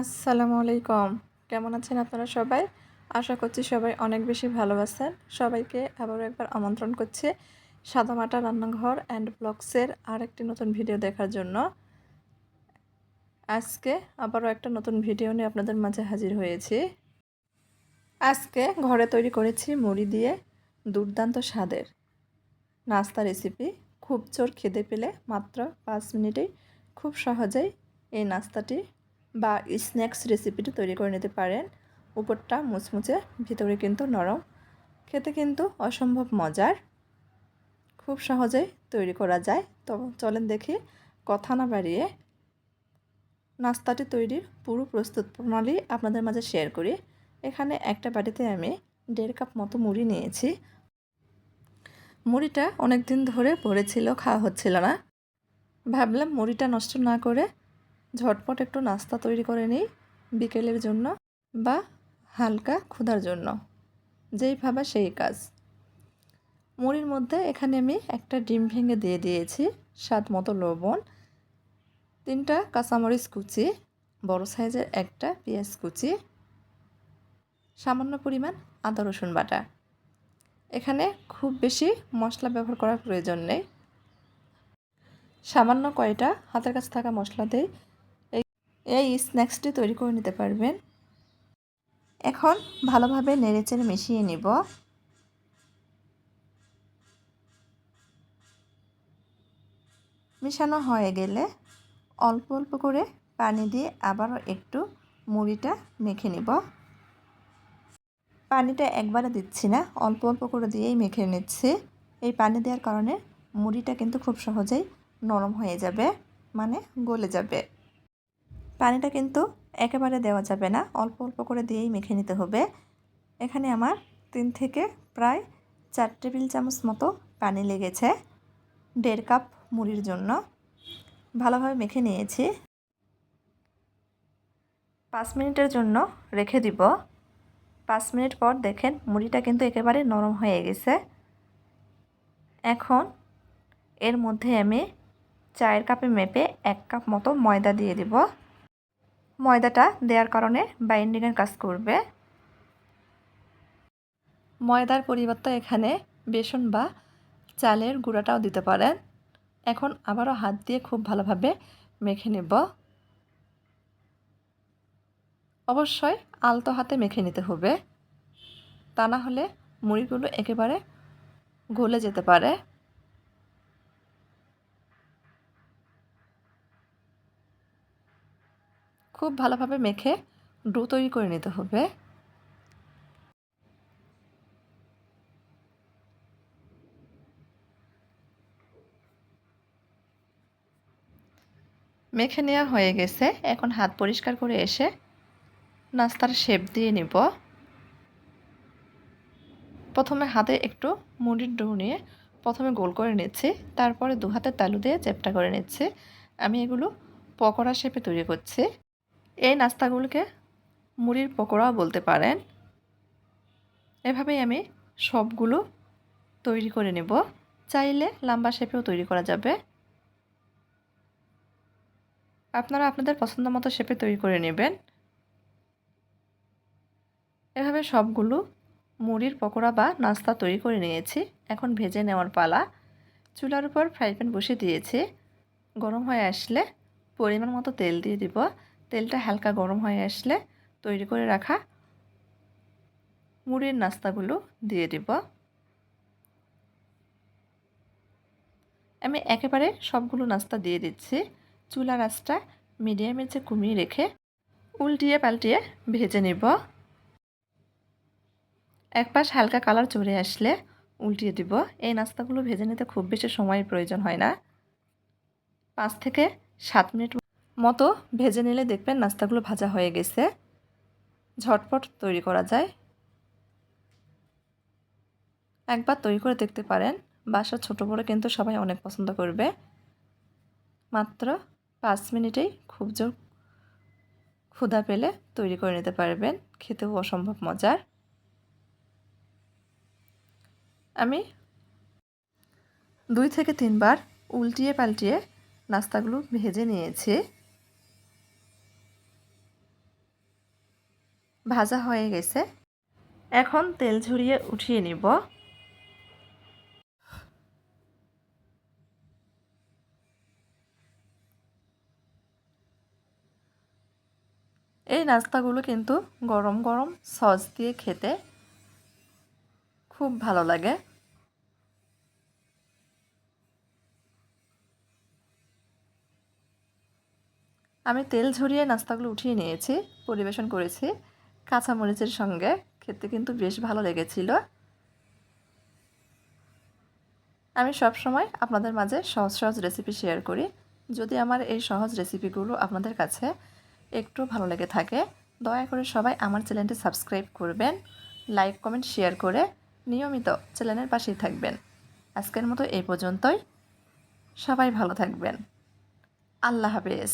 আসসালামু আলাইকুম। কেমন আছেন আপনারা সবাই? আশা করছি সবাই অনেক বেশি ভালো আছেন। সবাইকে আবারও একবার আমন্ত্রণ করছি সাদামাটা রান্নাঘর অ্যান্ড ব্লগসের আরেকটি নতুন ভিডিও দেখার জন্য। আজকে আবারও একটা নতুন ভিডিও নিয়ে আপনাদের মাঝে হাজির হয়েছি। আজকে ঘরে তৈরি করেছি মুড়ি দিয়ে দুর্দান্ত স্বাদের নাস্তা রেসিপি। খুব চোর খেতে পেলে মাত্র পাঁচ মিনিটেই খুব সহজেই এই নাস্তাটি বা স্ন্যাক্স রেসিপিটি তৈরি করে নিতে পারেন। উপরটা মুচমুচে ভিতরে কিন্তু নরম, খেতে কিন্তু অসম্ভব মজার। খুব সহজেই তৈরি করা যায়। তো চলেন দেখি কথা না বাড়িয়ে নাস্তাটি তৈরির পুরো প্রস্তুত প্রণালী আপনাদের মাঝে শেয়ার করি। এখানে একটা বাটিতে আমি দেড় কাপ মতো মুড়ি নিয়েছি। মুড়িটা অনেক দিন ধরে পড়েছিল খাওয়া হচ্ছিল না। ভাবলাম মুড়িটা নষ্ট না করে ঝটপট একটু নাস্তা তৈরি করে নিই বিকেলের জন্য বা হালকা ক্ষুধার জন্য। যেই ভাবা সেই কাজ। মুড়ির মধ্যে এখানে আমি একটা ডিম ভেঙে দিয়ে দিয়েছি, স্বাদ মতো লবণ, তিনটা কাঁচামরিচ কুচি, বড় সাইজের একটা পেঁয়াজ কুচি, সামান্য পরিমাণ আদা রসুন বাটা। এখানে খুব বেশি মশলা ব্যবহার করার প্রয়োজন নেই। সামান্য কয়টা হাতের কাছে থাকা মশলা দিয়ে এই স্ন্যাক্সটি তৈরি করে নিতে পারবেন। এখন ভালোভাবে নেড়েচেড়ে মিশিয়ে নিব। মিশানো হয়ে গেলে অল্প অল্প করে পানি দিয়ে আবারও একটু মুড়িটা মেখে নিব। পানিটা একবারে দিচ্ছি না, অল্প অল্প করে দিয়েই মেখে নিচ্ছি। এই পানি দেওয়ার কারণে মুড়িটা কিন্তু খুব সহজেই নরম হয়ে যাবে মানে গলে যাবে। পানিটা কিন্তু একেবারে দেওয়া যাবে না। অল্প অল্প করে দিয়েই মেখে নিতে হবে। এখানে আমার তিন থেকে প্রায় চার টেবিল চামচ মতো পানি লেগেছে দেড় কাপ মুড়ির জন্য। ভালোভাবে মেখে নিয়েছি। পাঁচ মিনিটের জন্য রেখে দিব। পাঁচ মিনিট পর দেখেন মুড়িটা কিন্তু একেবারে নরম হয়ে গেছে। এখন এর মধ্যে আমি চায়ের কাপে মেপে এক কাপ মতো ময়দা দিয়ে দিব। ময়দাটা দেওয়ার কারণে বাইন্ডিংয়ের কাজ করবে। ময়দার পরিবর্তে এখানে বেসন বা চালের গুঁড়াটাও দিতে পারেন। এখন আবারও হাত দিয়ে খুব ভালোভাবে মেখে নেব। অবশ্যই আলতো হাতে মেখে নিতে হবে। তা না হলে মুড়িগুলো একেবারে গলে যেতে পারে। খুব ভালোভাবে মেখে ডো তৈরি করে নিতে হবে। মেখে নেওয়া হয়ে গেছে। এখন হাত পরিষ্কার করে এসে নাস্তার শেপ দিয়ে নিব। প্রথমে হাতে একটু মুড়ির ডো নিয়ে প্রথমে গোল করে নিচ্ছি, তারপরে দু হাতে তালু দিয়ে চেপটা করে নিচ্ছি। আমি এগুলো পকোড়া শেপে তৈরি করছি। এই নাস্তাগুলোকে মুড়ির পকোড়াও বলতে পারেন। এভাবেই আমি সবগুলো তৈরি করে নেব। চাইলে লম্বা শেপেও তৈরি করা যাবে। আপনারা আপনাদের পছন্দ মতো শেপে তৈরি করে নেবেন। এভাবে সবগুলো মুড়ির পকোড়া বা নাস্তা তৈরি করে নিয়েছি। এখন ভেজে নেওয়ার পালা। চুলার উপর ফ্রাই প্যান বসে দিয়েছি। গরম হয়ে আসলে পরিমাণ মতো তেল দিয়ে দিব। তেলটা হালকা গরম হয়ে আসলে তৈরি করে রাখা মুড়ির নাস্তাগুলো দিয়ে দিব। আমি একেবারে সবগুলো নাস্তা দিয়ে দিচ্ছি। চুলা রাসটা মিডিয়ামের যে কমিয়ে রেখে উল্টিয়ে পাল্টিয়ে ভেজে নেব। এক পাশ হালকা কালার চড়ে আসলে উল্টিয়ে দিব। এই নাস্তাগুলো ভেজে নিতে খুব বেশি সময়ের প্রয়োজন হয় না। পাঁচ থেকে সাত মিনিট মতো ভেজে নিলে দেখবেন নাস্তাগুলো ভাজা হয়ে গেছে। ঝটপট তৈরি করা যায়। একবার তৈরি করে দেখতে পারেন। বাসা ছোটো বড়ো কিন্তু সবাই অনেক পছন্দ করবে। মাত্র পাঁচ মিনিটেই খুব জোর ক্ষুধা পেলে তৈরি করে নিতে পারবেন। খেতেও অসম্ভব মজার। আমি দুই থেকে তিনবার উল্টিয়ে পাল্টিয়ে নাস্তাগুলো ভেজে নিয়েছি। ভাজা হয়ে গেছে। এখন তেল ঝরিয়ে উঠিয়ে নিব। এই নাস্তাগুলো কিন্তু গরম গরম সস দিয়ে খেতে খুব ভালো লাগে। আমি তেল ঝরিয়ে নাস্তাগুলো উঠিয়ে নিয়েছি, পরিবেশন করেছি। কাঁচামরিচের সঙ্গে খেতে কিন্তু বেশ ভালো লেগেছিল। আমি সব সময় আপনাদের মাঝে সহজ সহজ রেসিপি শেয়ার করি। যদি আমার এই সহজ রেসিপিগুলো আপনাদের কাছে একটু ভালো লেগে থাকে, দয়া করে সবাই আমার চ্যানেলটি সাবস্ক্রাইব করবেন লাইক কমেন্ট শেয়ার করে নিয়মিত চ্যানেলের পাশেই থাকবেন। আজকের মতো এই পর্যন্তই। সবাই ভালো থাকবেন। আল্লাহ হাফেজ।